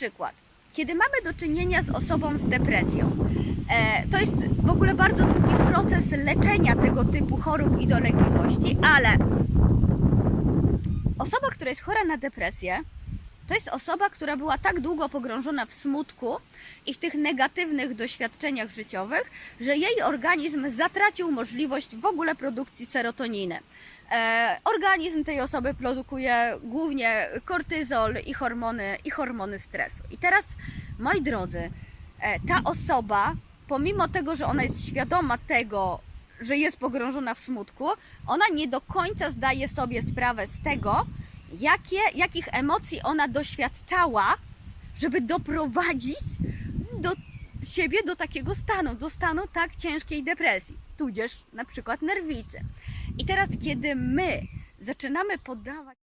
przykład, kiedy mamy do czynienia z osobą z depresją, e, to jest w ogóle bardzo długi proces leczenia tego typu chorób i dolegliwości, ale osoba, która jest chora na depresję, to jest osoba, która była tak długo pogrążona w smutku i w tych negatywnych doświadczeniach życiowych, że jej organizm zatracił możliwość w ogóle produkcji serotoniny. E, organizm tej osoby produkuje głównie kortyzol i hormony, i hormony stresu. I teraz, moi drodzy, e, ta osoba, pomimo tego, że ona jest świadoma tego, że jest pogrążona w smutku, ona nie do końca zdaje sobie sprawę z tego, jakie, jakich emocji ona doświadczała, żeby doprowadzić do siebie do takiego stanu, do stanu tak ciężkiej depresji, tudzież na przykład nerwicy. I teraz, kiedy my zaczynamy podawać